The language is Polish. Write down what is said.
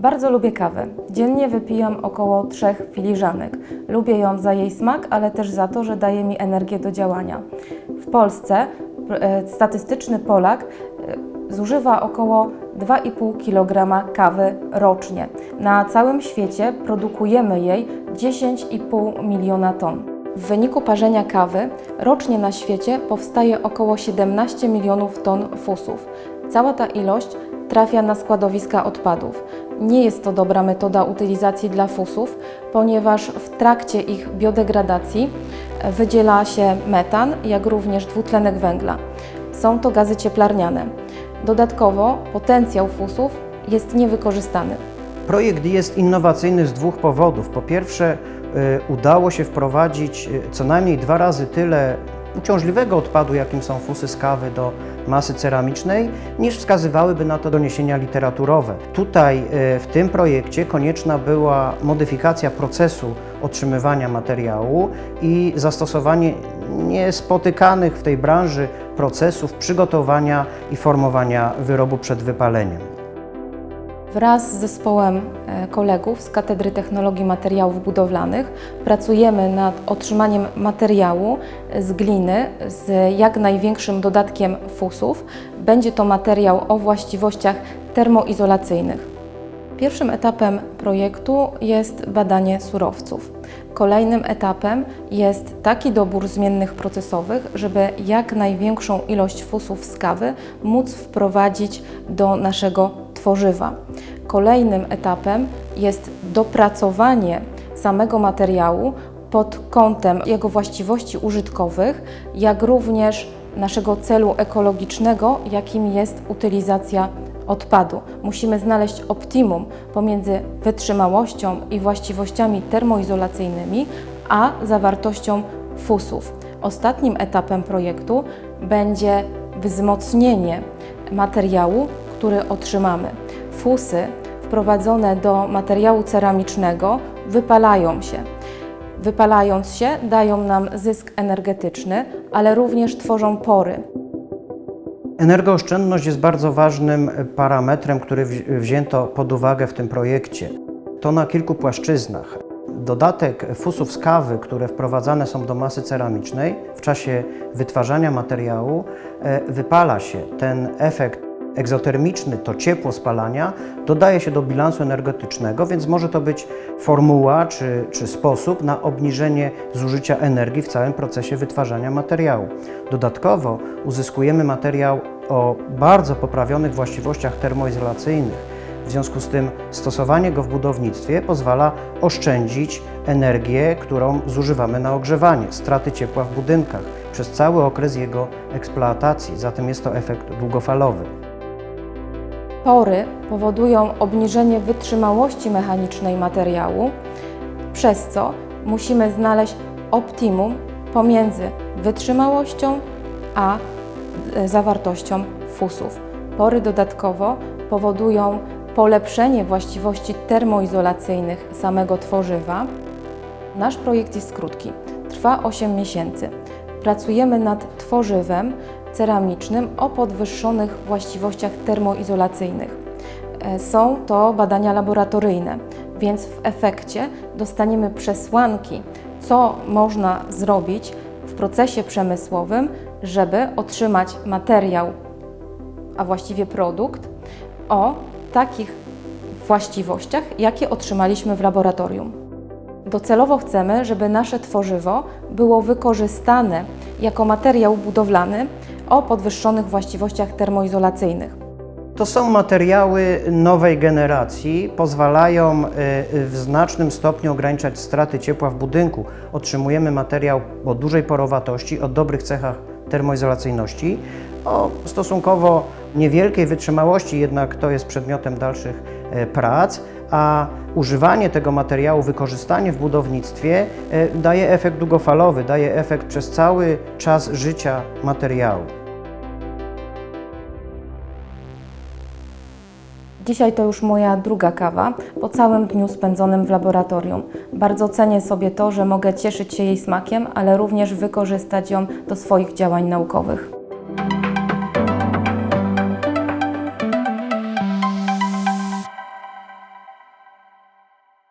Bardzo lubię kawę. Dziennie wypijam około trzech filiżanek. Lubię ją za jej smak, ale też za to, że daje mi energię do działania. W Polsce e, statystyczny Polak e, zużywa około 2,5 kg kawy rocznie. Na całym świecie produkujemy jej 10,5 miliona ton. W wyniku parzenia kawy rocznie na świecie powstaje około 17 milionów ton fusów. Cała ta ilość trafia na składowiska odpadów. Nie jest to dobra metoda utylizacji dla fusów, ponieważ w trakcie ich biodegradacji wydziela się metan, jak również dwutlenek węgla. Są to gazy cieplarniane. Dodatkowo potencjał fusów jest niewykorzystany. Projekt jest innowacyjny z dwóch powodów. Po pierwsze, y, udało się wprowadzić y, co najmniej dwa razy tyle uciążliwego odpadu, jakim są fusy z kawy do masy ceramicznej, niż wskazywałyby na to doniesienia literaturowe. Tutaj y, w tym projekcie konieczna była modyfikacja procesu otrzymywania materiału i zastosowanie niespotykanych w tej branży procesów przygotowania i formowania wyrobu przed wypaleniem. Wraz z zespołem e, kolegów z Katedry Technologii Materiałów Budowlanych pracujemy nad otrzymaniem materiału z gliny z jak największym dodatkiem fusów. Będzie to materiał o właściwościach termoizolacyjnych. Pierwszym etapem projektu jest badanie surowców. Kolejnym etapem jest taki dobór zmiennych procesowych, żeby jak największą ilość fusów z kawy móc wprowadzić do naszego tworzywa. Kolejnym etapem jest dopracowanie samego materiału pod kątem jego właściwości użytkowych, jak również naszego celu ekologicznego, jakim jest utylizacja odpadu. Musimy znaleźć optimum pomiędzy wytrzymałością i właściwościami termoizolacyjnymi, a zawartością fusów. Ostatnim etapem projektu będzie wzmocnienie materiału, który otrzymamy. Fusy wprowadzone do materiału ceramicznego wypalają się. Wypalając się, dają nam zysk energetyczny, ale również tworzą pory. Energooszczędność jest bardzo ważnym parametrem, który wzi- wzięto pod uwagę w tym projekcie. To na kilku płaszczyznach. Dodatek fusów z kawy, które wprowadzane są do masy ceramicznej, w czasie wytwarzania materiału e, wypala się. Ten efekt egzotermiczny, to ciepło spalania, dodaje się do bilansu energetycznego, więc może to być formuła czy, czy sposób na obniżenie zużycia energii w całym procesie wytwarzania materiału. Dodatkowo uzyskujemy materiał o bardzo poprawionych właściwościach termoizolacyjnych. W związku z tym stosowanie go w budownictwie pozwala oszczędzić energię, którą zużywamy na ogrzewanie, straty ciepła w budynkach przez cały okres jego eksploatacji. Zatem jest to efekt długofalowy. Pory powodują obniżenie wytrzymałości mechanicznej materiału, przez co musimy znaleźć optimum pomiędzy wytrzymałością a e, zawartością fusów. Pory dodatkowo powodują polepszenie właściwości termoizolacyjnych samego tworzywa. Nasz projekt jest krótki, trwa 8 miesięcy. Pracujemy nad tworzywem ceramicznym o podwyższonych właściwościach termoizolacyjnych. E, Są to badania laboratoryjne, więc w efekcie dostaniemy przesłanki, co można zrobić w procesie przemysłowym, żeby otrzymać materiał, a właściwie produkt o takich właściwościach, jakie otrzymaliśmy w laboratorium. Docelowo chcemy, żeby nasze tworzywo było wykorzystane jako materiał budowlany o podwyższonych właściwościach termoizolacyjnych. To są materiały nowej generacji, pozwalają y, w znacznym stopniu ograniczać straty ciepła w budynku. Otrzymujemy materiał o dużej porowatości, o dobrych cechach termoizolacyjności, o stosunkowo niewielkiej wytrzymałości, jednak to jest przedmiotem dalszych e, prac, a używanie tego materiału, wykorzystanie w budownictwie e, daje efekt długofalowy, daje efekt przez cały czas życia materiału. Dzisiaj to już moja druga kawa po całym dniu spędzonym w laboratorium. Bardzo cenię sobie to, że mogę cieszyć się jej smakiem, ale również wykorzystać ją do swoich działań naukowych.